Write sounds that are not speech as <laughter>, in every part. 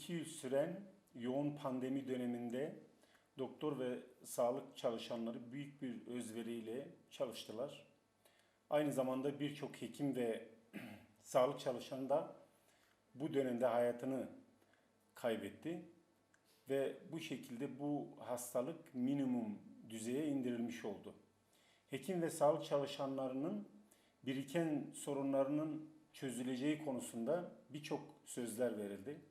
İki yıl süren yoğun pandemi döneminde doktor ve sağlık çalışanları büyük bir özveriyle çalıştılar. Aynı zamanda birçok hekim ve <clears throat> sağlık çalışanı da bu dönemde hayatını kaybetti ve bu şekilde bu hastalık minimum düzeye indirilmiş oldu. Hekim ve sağlık çalışanlarının biriken sorunlarının çözüleceği konusunda birçok sözler verildi.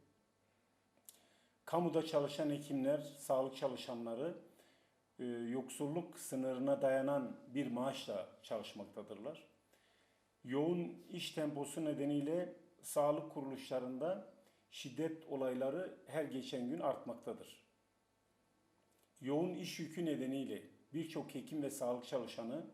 Kamuda çalışan hekimler, sağlık çalışanları e, yoksulluk sınırına dayanan bir maaşla çalışmaktadırlar. Yoğun iş temposu nedeniyle sağlık kuruluşlarında şiddet olayları her geçen gün artmaktadır. Yoğun iş yükü nedeniyle birçok hekim ve sağlık çalışanı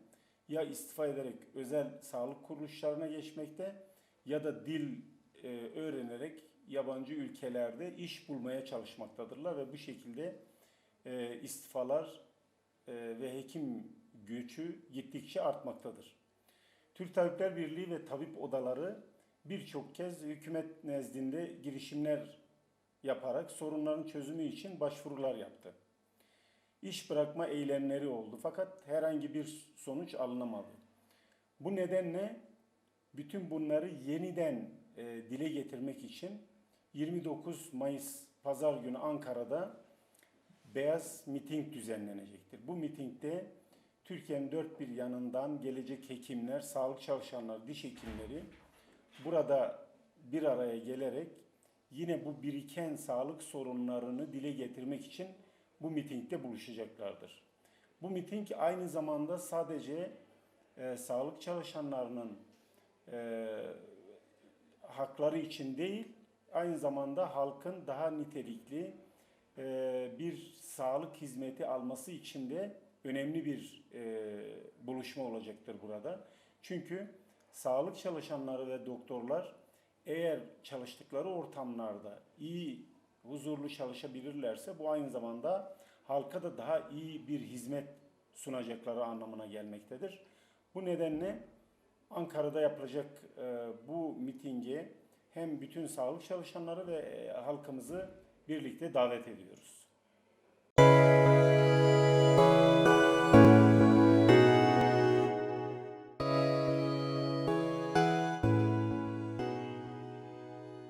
ya istifa ederek özel sağlık kuruluşlarına geçmekte ya da dil e, öğrenerek yabancı ülkelerde iş bulmaya çalışmaktadırlar ve bu şekilde e, istifalar e, ve hekim göçü gittikçe artmaktadır. Türk Tabipler Birliği ve tabip odaları birçok kez hükümet nezdinde girişimler yaparak sorunların çözümü için başvurular yaptı. İş bırakma eylemleri oldu fakat herhangi bir sonuç alınamadı. Bu nedenle bütün bunları yeniden e, dile getirmek için 29 Mayıs Pazar günü Ankara'da beyaz miting düzenlenecektir. Bu mitingde Türkiye'nin dört bir yanından gelecek hekimler, sağlık çalışanları, diş hekimleri burada bir araya gelerek yine bu biriken sağlık sorunlarını dile getirmek için bu mitingde buluşacaklardır. Bu miting aynı zamanda sadece e, sağlık çalışanlarının e, hakları için değil, aynı zamanda halkın daha nitelikli e, bir sağlık hizmeti alması için de önemli bir e, buluşma olacaktır burada. Çünkü sağlık çalışanları ve doktorlar eğer çalıştıkları ortamlarda iyi, huzurlu çalışabilirlerse bu aynı zamanda halka da daha iyi bir hizmet sunacakları anlamına gelmektedir. Bu nedenle Ankara'da yapılacak e, bu mitinge hem bütün sağlık çalışanları ve e, halkımızı birlikte davet ediyoruz.